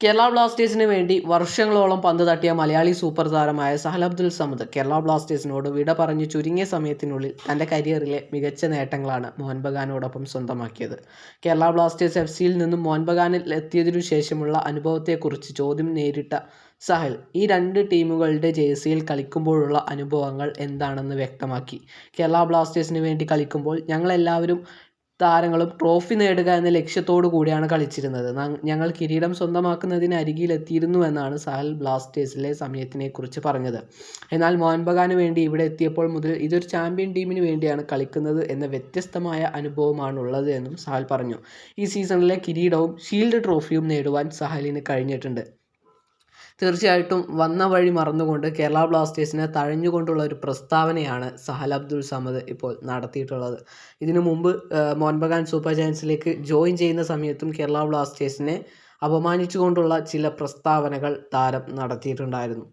കേരള ബ്ലാസ്റ്റേഴ്സിന് വേണ്ടി വർഷങ്ങളോളം പന്ത് തട്ടിയ മലയാളി സൂപ്പർ താരമായ സഹൽ അബ്ദുൽ സമദ് കേരള ബ്ലാസ്റ്റേഴ്സിനോട് വിട പറഞ്ഞ് ചുരുങ്ങിയ സമയത്തിനുള്ളിൽ തന്റെ കരിയറിലെ മികച്ച നേട്ടങ്ങളാണ് മോഹൻ ബഗാനോടൊപ്പം സ്വന്തമാക്കിയത്. കേരള ബ്ലാസ്റ്റേഴ്സ് എഫ് സിയിൽ നിന്നും മോഹൻ ബഗാനിൽ എത്തിയതിനു ശേഷമുള്ള അനുഭവത്തെക്കുറിച്ച് ചോദ്യം നേരിട്ട സഹൽ ഈ രണ്ട് ടീമുകളുടെ ജേഴ്സിയിൽ കളിക്കുമ്പോഴുള്ള അനുഭവങ്ങൾ എന്താണെന്ന് വ്യക്തമാക്കി. കേരള ബ്ലാസ്റ്റേഴ്സിന് വേണ്ടി കളിക്കുമ്പോൾ ഞങ്ങളെല്ലാവരും താരങ്ങളും ട്രോഫി നേടുക എന്ന ലക്ഷ്യത്തോടു കൂടിയാണ് കളിച്ചിരുന്നത്. ഞങ്ങൾ കിരീടം സ്വന്തമാക്കുന്നതിന് അരികിലെത്തിയിരുന്നു എന്നാണ് സഹൽ ബ്ലാസ്റ്റേഴ്സിലെ സമയത്തിനെക്കുറിച്ച് പറഞ്ഞത്. എന്നാൽ മോഹൻ ബഗാന് വേണ്ടി ഇവിടെ എത്തിയപ്പോൾ മുതൽ ഇതൊരു ചാമ്പ്യൻ ടീമിന് വേണ്ടിയാണ് കളിക്കുന്നത് എന്ന വ്യത്യസ്തമായ അനുഭവമാണ് ഉള്ളത് എന്നും സഹൽ പറഞ്ഞു. ഈ സീസണിലെ കിരീടവും ഷീൽഡ് ട്രോഫിയും നേടുവാൻ സഹലിന് കഴിഞ്ഞിട്ടുണ്ട്. തീർച്ചയായിട്ടും വന്ന വഴി മറന്നുകൊണ്ട് കേരള ബ്ലാസ്റ്റേഴ്സിനെ തഴഞ്ഞുകൊണ്ടുള്ള ഒരു പ്രസ്താവനയാണ് സഹൽ അബ്ദുൾ സമദ് ഇപ്പോൾ നടത്തിയിട്ടുള്ളത്. ഇതിനു മുമ്പ് മോൻബഗാൻ സൂപ്പർ ജയൻസിലേക്ക് ജോയിൻ ചെയ്യുന്ന സമയത്തും കേരള ബ്ലാസ്റ്റേഴ്സിനെ അപമാനിച്ചുകൊണ്ടുള്ള ചില പ്രസ്താവനകൾ താരം നടത്തിയിട്ടുണ്ടായിരുന്നു.